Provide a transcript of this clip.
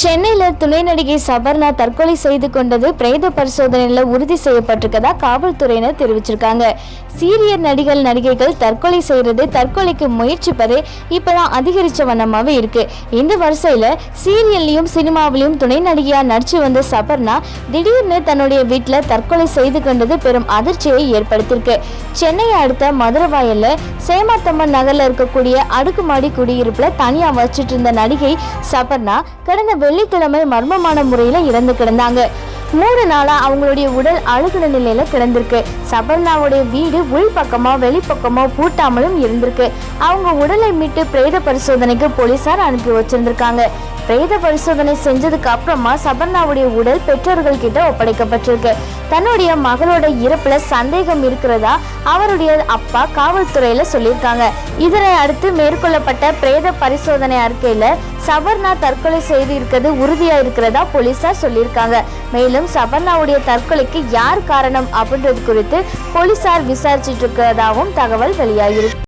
சென்னையில துணை நடிகை சபர்ணா தற்கொலை செய்து கொண்டது பிரேத பரிசோதனையில உறுதி செய்யப்பட்டிருக்கதா காவல்துறையினர் தெரிவிச்சிருக்காங்க. சீரியர் நடிகர் நடிகைகள் தற்கொலை செய்யறது தற்கொலைக்கு முயற்சிப்பதே இப்பதான் அதிகரிச்ச வண்ணமாவே இருக்கு. இந்த வரிசையில சீரியல்லையும் சினிமாவிலையும் துணை நடிகையா நடிச்சு வந்த சபர்ணா திடீர்னு தன்னுடைய வீட்டில் தற்கொலை செய்து கொண்டது பெரும் அதிர்ச்சியை ஏற்படுத்தியிருக்கு. சென்னை அடுத்த மதுரவாயல்ல சேமாத்தம்மன் நகர்ல இருக்கக்கூடிய அடுக்குமாடி குடியிருப்புல தனியா வச்சிட்டு இருந்த நடிகை சபர்ணா கடந்த வெள்ளிக்கிழமை மர்மமான முறையில இறந்து கிடந்தாங்க. மூணு நாளா அவங்களுடைய உடல் அழுகுன நிலையில கிடந்திருக்கு. சபர்ணாவுடைய வீடு உள்பக்கமோ வெளிப்பக்கமோ பூட்டாமலும் இருந்திருக்கு. அவங்க உடலை மீட்டு பிரேத பரிசோதனைக்கு போலீசார் அனுப்பி வச்சிருந்திருக்காங்க. பிரேத பரிசோதனை செஞ்சதுக்கு அப்புறமா சபர்ணாவுடைய உடல் பெற்றோர்கள் கிட்ட ஒப்படைக்கப்பட்டிருக்கு. தன்னுடைய மகளோட இறப்புல சந்தேகம் இருக்கிறதா அவருடைய அப்பா காவல்துறையில சொல்லியிருக்காங்க. இதனை அடுத்து மேற்கொள்ளப்பட்ட பிரேத பரிசோதனை அறிக்கையில சபர்ணா தற்கொலை செய்து இருக்கிறது உறுதியா இருக்கிறதா போலீசார் சொல்லியிருக்காங்க. மேலும் சபர்ணாவுடைய தற்கொலைக்கு யார் காரணம் அப்படின்றது குறித்து போலீசார் விசாரிச்சிட்டு இருக்கிறதாவும் தகவல் வெளியாகிருக்கு